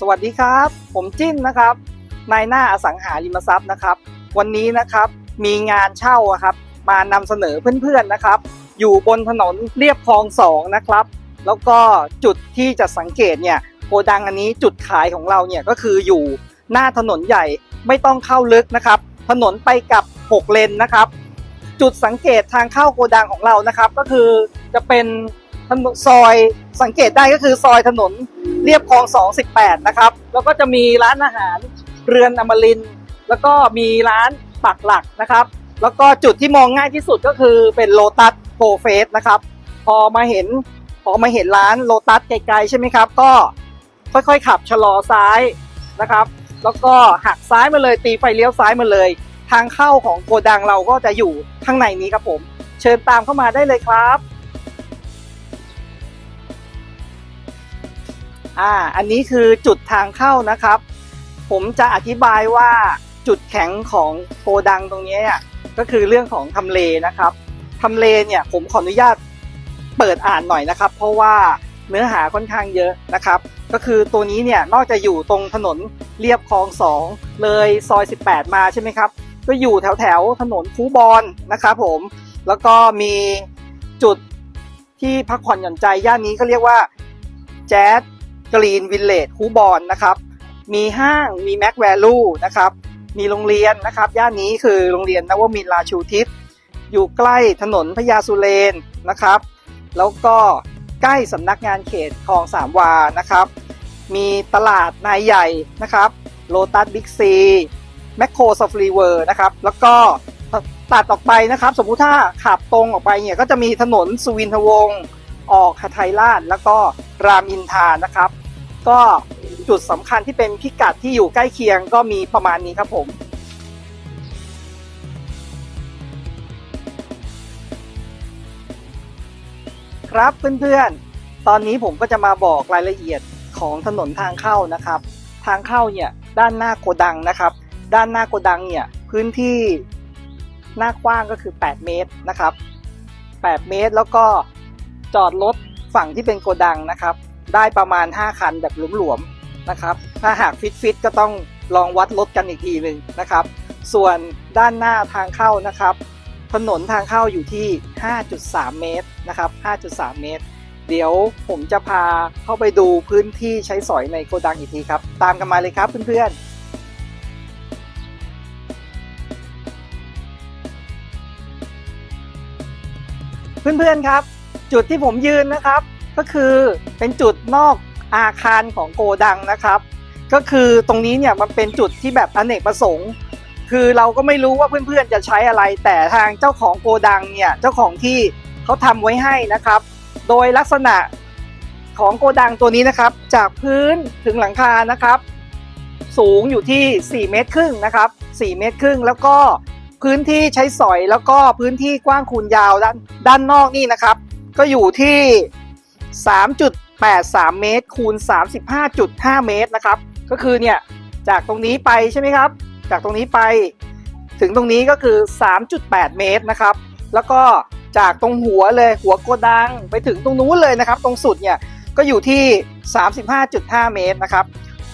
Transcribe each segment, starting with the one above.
สวัสดีครับ ผมจิ้นนะครับนายหน้าอสังหาริมทรัพย์นะครับ วันนี้นะครับมีงานเช่าครับ มานำเสนอเพื่อนๆนะครับ อยู่บนถนนเรียบคลองสองนะครับ แล้วก็จุดที่จะสังเกตเนี่ยโกดังอันนี้จุดขายของเราเนี่ยก็คืออยู่หน้าถนนใหญ่ไม่ต้องเข้าลึกนะครับ ถนนไปกับ 6 เลนนะครับ จุดสังเกตทางเข้าโกดังของเรานะครับ ก็คือจะเป็นถนนซอยสังเกตได้ก็คือซอยถนน เรียบคลอง218นะครับ แล้วก็จะมีร้านอาหารเรือนอมริน แล้วก็มีร้านปักหลักนะครับ แล้วก็จุดที่มองง่ายที่สุดก็คือเป็นโลตัสโปรเฟสนะครับ พอมาเห็นพอมาเห็นร้านโลตัสไกลๆใช่ไหมครับ ก็ค่อยๆขับชะลอซ้ายนะครับ แล้วก็หักซ้ายมาเลยตีไฟเลี้ยวซ้ายมาเลย ทางเข้าของโกดังเราก็จะอยู่ข้างในนี้ครับผม เชิญตามเข้ามาได้เลยครับ อ่า อันนี้คือจุดทางเข้านะครับ ผมจะอธิบายว่าจุดแข็งของโกดังตรงนี้เนี่ยก็คือเรื่องของทำเลนะครับทำเลเนี่ยผมขออนุญาตเปิดอ่านหน่อยนะครับ เพราะว่าเนื้อหาค่อนข้างเยอะนะครับ ก็คือตัวนี้เนี่ยนอกจากอยู่ตรงถนนเรียบคลองสองเลยซอย 18 มาใช่ไหมครับ ก็อยู่แถวแถวถนนคูบอนนะครับผม แล้วก็มีจุดที่พักผ่อนหย่อนใจย่านนี้ก็เรียกว่าแจ๊ส กรีนวิลเลจคูบอนนะครับมีห้างมีแม็กแวลูนะครับมีโรงเรียนนะครับย่านนี้คือโรงเรียนนวมินราชูทิศอยู่ใกล้ถนนพญาสุเรนนะครับ แล้วก็ใกล้สำนักงานเขตคลองสามวานะครับ มีตลาดนายใหญ่นะครับโลตัสบิ๊กซีแมคโครซอฟรีเวอร์นะครับ แล้วก็ตัดออกไปนะครับ สมมุติถ้าขับตรงออกไปเนี่ยก็จะมีถนนสุวินทวงศ์ออกหทัยราชแล้วก็ รามอินทานะครับ ก็จุดสำคัญที่เป็นพิกัดที่อยู่ใกล้เคียงก็มีประมาณนี้ครับผมครับเพื่อนๆ ตอนนี้ผมก็จะมาบอกรายละเอียดของถนนทางเข้านะครับ ทางเข้าเนี่ยด้านหน้าโกดังนะครับ ด้านหน้าโกดังเนี่ยพื้นที่หน้ากว้างก็คือ 8 เมตรนะครับ 8 เมตรแล้วก็จอดรถ ฝั่งที่เป็นโกดังนะครับ ได้ประมาณ 5 คันแบบหลวมๆนะครับ ถ้าหากฟิตฟิตๆก็ต้องลองวัดรถกันอีกทีหนึ่งนะครับ ส่วนด้านหน้าทางเข้านะครับ ถนนทางเข้าอยู่ที่ 5.3 เมตรนะครับ 5.3 เมตร เดี๋ยวผมจะพาเข้าไปดูพื้นที่ใช้สอยในโกดังอีกทีครับ ตามกันมาเลยครับเพื่อนๆเพื่อนๆครับ จุดที่ผมยืนนะครับ ก็คือเป็นจุดนอกอาคารของโกดังนะครับ ก็คือตรงนี้เนี่ยมันเป็นจุดที่แบบอเนกประสงค์ คือเราก็ไม่รู้ว่าเพื่อนๆจะใช้อะไร แต่ทางเจ้าของโกดังเนี่ยเจ้าของที่เขาทำไว้ให้นะครับ โดยลักษณะของโกดังตัวนี้นะครับ จากพื้นถึงหลังคานะครับ สูงอยู่ที่ 4 เมตรครึ่งนะครับ 4 เมตรครึ่งแล้วก็พื้นที่ใช้สอยแล้วก็พื้นที่กว้างคูณยาวด้านด้านนอกนี่นะครับ ก็อยู่ที่ 3.83 เมตร คูณ 35.5 เมตรนะครับ ก็คือเนี่ยจากตรงนี้ไปใช่ไหมครับ จากตรงนี้ไป ถึงตรงนี้ก็คือ 3.8 เมตรนะครับ แล้วก็จากตรงหัวเลยหัวโกดังไปถึงตรงนู้นเลยนะครับ ตรงสุดเนี่ยก็อยู่ที่ 35.5 เมตรนะครับ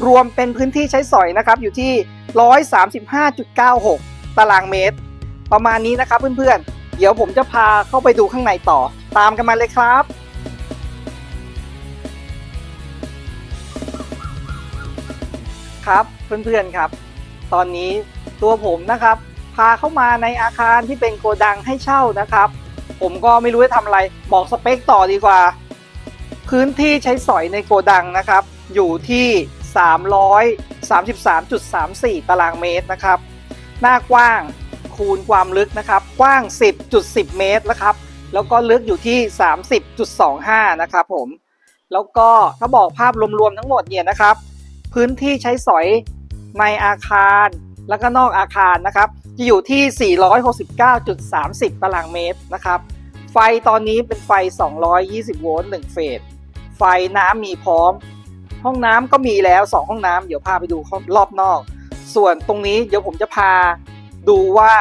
รวมเป็นพื้นที่ใช้สอยนะครับ อยู่ที่ 135.96 ตารางเมตร ประมาณนี้นะครับเพื่อนๆ เดี๋ยวผมจะพาเข้าไปดูข้างในต่อ ตามกันมาเลยครับ ครับเพื่อนๆครับ ตอนนี้ตัวผมนะครับ พาเข้ามาในอาคารที่เป็นโกดังให้เช่านะครับ ผมก็ไม่รู้จะทำอะไรบอกสเปคต่อดีกว่า พื้นที่ใช้สอยในโกดังนะครับ อยู่ที่ 333.34 ตารางเมตรนะครับ หน้ากว้าง คูณความลึกนะครับกว้าง 10.10 เมตรนะครับ แล้วก็ลึกอยู่ที่ 30.25 นะครับผม แล้วก็ถ้าบอกภาพรวมๆทั้งหมดเนี่ยนะครับ พื้นที่ใช้สอยในอาคารแล้วก็นอกอาคารนะครับ จะอยู่ที่ 469.30 ตารางเมตรนะครับ ไฟตอนนี้เป็นไฟ 220 โวลต์1เฟส ไฟน้ำมีพร้อม ห้องน้ำก็มีแล้ว 2 ห้องน้ำเดี๋ยวพาไปดูรอบนอก ส่วนตรงนี้เดี๋ยวผมจะพา ดูว่า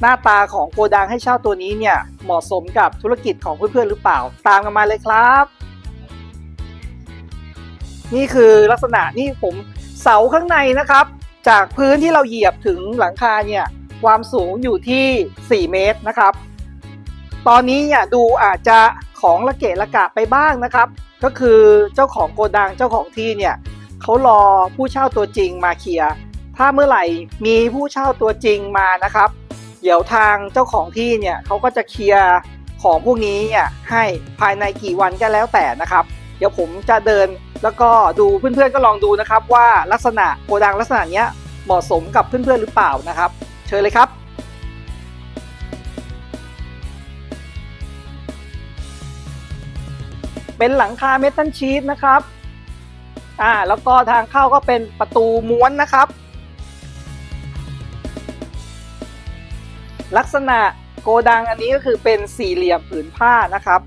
หน้าตาของโกดังให้เช่าตัวนี้เนี่ยเหมาะสมกับธุรกิจของเพื่อนๆหรือเปล่า ตามกันมาเลยครับ นี่คือลักษณะนี่ผมเสาข้างในนะครับ จากพื้นที่เราเหยียบถึงหลังคาเนี่ยความสูงอยู่ที่ 4 เมตรนะครับ ตอนนี้เนี่ยดูอาจจะของละเกะละกะไปบ้างนะครับ ก็คือเจ้าของโกดังเจ้าของที่เนี่ยเขารอผู้เช่าตัวจริงมาเคลียร์ ถ้าเมื่อไหร่มีผู้เช่าตัวจริงมานะครับ เดี๋ยวทางเจ้าของที่เนี่ยเขาก็จะเคลียร์ของพวกนี้เนี่ยให้ภายในกี่วันก็แล้วแต่นะครับ เดี๋ยวผมจะเดินแล้วก็ดูเพื่อนๆก็ลองดูนะครับ ว่าลักษณะโกดังลักษณะเนี้ยเหมาะสมกับเพื่อนๆหรือเปล่านะครับ เชิญเลยครับเป็นหลังคาเมทัลชีทนะครับ อ่า แล้วก็ทางเข้าก็เป็นประตูม้วนนะครับ ลักษณะโกดังอันนี้ก็คือเป็นสี่เหลี่ยมผืนผ้านะครับ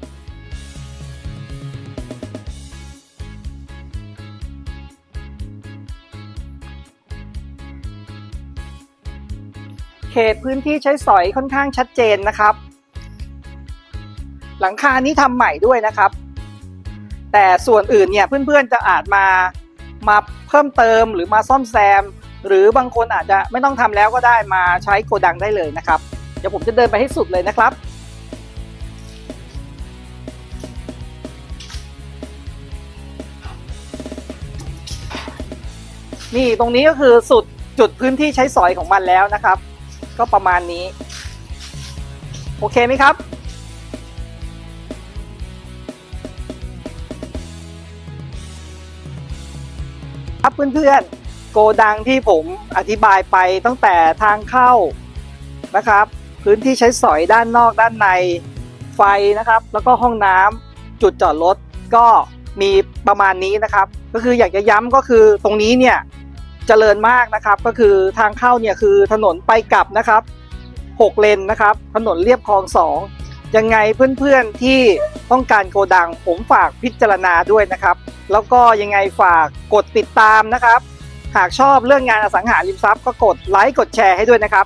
เขตพื้นที่ใช้สอยค่อนข้างชัดเจนนะครับ หลังคานี้ทำใหม่ด้วยนะครับ แต่ส่วนอื่นเนี่ยเพื่อนๆจะอาจมามาเพิ่มเติมหรือมาซ่อมแซม หรือบางคนอาจจะไม่ต้องทำแล้วก็ได้มาใช้โกดังได้เลยนะครับ เดี๋ยวผมจะเดินไปให้สุดเลยนะครับ นี่ตรงนี้ก็คือสุดจุดพื้นที่ใช้สอยของมันแล้วนะครับ ก็ประมาณนี้ โอเคไหมครับครับเพื่อนๆโกดังที่ผมอธิบายไปตั้งแต่ทางเข้านะครับ พื้นที่ใช้สอยด้านนอกด้านในไฟนะครับ แล้วก็ห้องน้ำจุดจอดรถก็มีประมาณนี้นะครับ ก็คืออยากจะย้ำก็คือตรงนี้เนี่ยเจริญมากนะครับ ก็คือทางเข้าเนี่ยคือถนนไปกลับนะครับ 6 เลนนะครับ ถนนเรียบคลองสองยังไงเพื่อนๆที่ต้องการโกดังผมฝากพิจารณาด้วยนะครับ แล้วก็ยังไงฝากกดติดตามนะครับ หากชอบเรื่องงานอสังหาริมทรัพย์ก็กดไลค์กดแชร์ให้ด้วยนะครับ